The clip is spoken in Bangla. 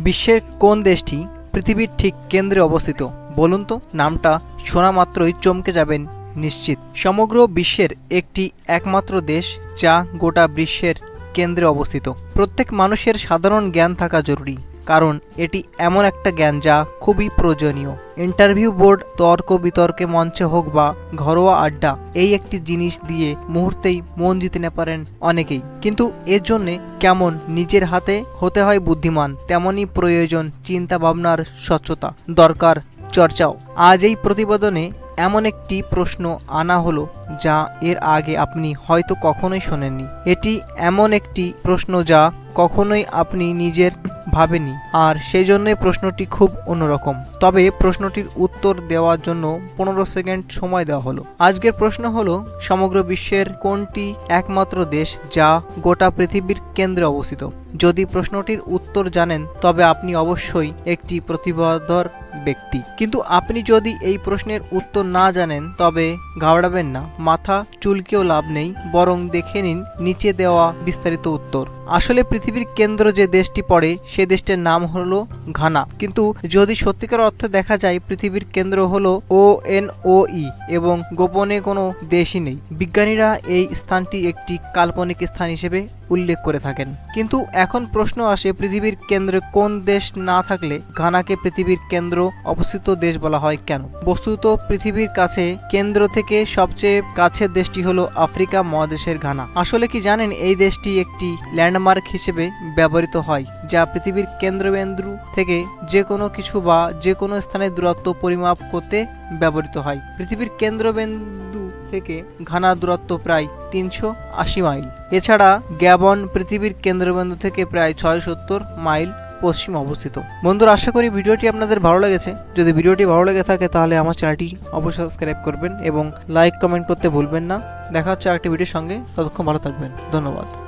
বিশ্বের কোন দেশটি পৃথিবীর ঠিক কেন্দ্রে অবস্থিত? বলুন তো, নামটা শোনা মাত্রই চমকে যাবেন নিশ্চিত। সমগ্র বিশ্বের একটি একমাত্র দেশ যা গোটা বিশ্বের কেন্দ্রে অবস্থিত। প্রত্যেক মানুষের সাধারণ জ্ঞান থাকা জরুরি। কারণ এটি এমন একটা জ্ঞান যা খুবই প্রয়োজনীয়। ইন্টারভিউ বোর্ড তর্ক বিতর্কে মঞ্চে হোক বা ঘরোয়া আড্ডা, এই একটি জিনিস দিয়ে মুহূর্তেই মন জিতে নিতে পারেন অনেকেই। কিন্তু এর জন্যে কেমন নিজের হাতে হতে হয় বুদ্ধিমান, তেমনই প্রয়োজন চিন্তা ভাবনার স্বচ্ছতা। দরকার, চর্চাও। আজ এই প্রতিবেদনে এমন একটি প্রশ্ন আনা হলো, যা এর আগে আপনি হয়তো কখনোই শোনেননি। এটি এমন একটি প্রশ্ন যা কখনোই আপনি নিজের ভাবেনি। আর সেই জন্যই প্রশ্নটি খুব অন্যরকম। তবে প্রশ্নটির উত্তর দেওয়ার জন্য পনেরো সেকেন্ড সময় দেওয়া হলো। আজকের প্রশ্ন হলো, সমগ্র বিশ্বের কোনটি একমাত্র দেশ যা গোটা পৃথিবীর কেন্দ্রে অবস্থিত? যদি প্রশ্নটির উত্তর জানেন, তবে আপনি অবশ্যই একটি প্রতিভাধর ব্যক্তি। কিন্তু আপনি যদি এই প্রশ্নের উত্তর না জানেন, তবে ঘাবড়াবেন না। মাথা চুলকেও লাভ নেই, বরং দেখে নিন নিচে দেওয়া বিস্তারিত উত্তর। আসলে পৃথিবীর কেন্দ্র যে দেশটি পড়ে, সে দেশটির নাম হলো ঘানা। কিন্তু যদি সত্যিকার অর্থে দেখা যায়, পৃথিবীর কেন্দ্র হলো ও এন ও ই এবং গোপনে কোনো দেশই নেই। বিজ্ঞানীরা এই স্থানটি একটি কাল্পনিক স্থান হিসেবে উল্লেখ করে থাকেন। কিন্তু এখন প্রশ্ন আসে পৃথিবীর কেন্দ্রে কোন দেশ না থাকলে ঘানাকে পৃথিবীর কেন্দ্র অবস্থিত দেশ বলা হয় কেন? বস্তুত পৃথিবীর কাছে কেন্দ্র থেকে সবচেয়ে কাছের দেশটি হলো আফ্রিকা মহাদেশের ঘানা। আসলে কি জানেন, এই দেশটি একটি ল্যান্ডমার্ক হিসেবে ব্যবহৃত হয়, যা পৃথিবীর কেন্দ্রবিন্দু থেকে যে কোনো কিছু বা যে কোনো স্থানের দূরত্ব পরিমাপ করতে ব্যবহৃত হয়। পৃথিবীর কেন্দ্রবিন্দু থেকে ঘানা দূরত্ব প্রায় তিনশো আশি মাইল। এছাড়া গ্যাবন পৃথিবীর কেন্দ্রবিন্দু থেকে প্রায় ছয় সত্তর মাইল পশ্চিম অবস্থিত। বন্ধুরা, আশা করি ভিডিওটি আপনাদের ভালো লেগেছে। যদি ভিডিওটি ভালো লেগে থাকে, তাহলে আমার চ্যানেলটি অবশ্যই সাবস্ক্রাইব করবেন এবং লাইক, কমেন্ট করতে ভুলবেন না। দেখা হচ্ছে আরেকটি ভিডিওর সঙ্গে। ততক্ষণ ভালো থাকবেন। ধন্যবাদ।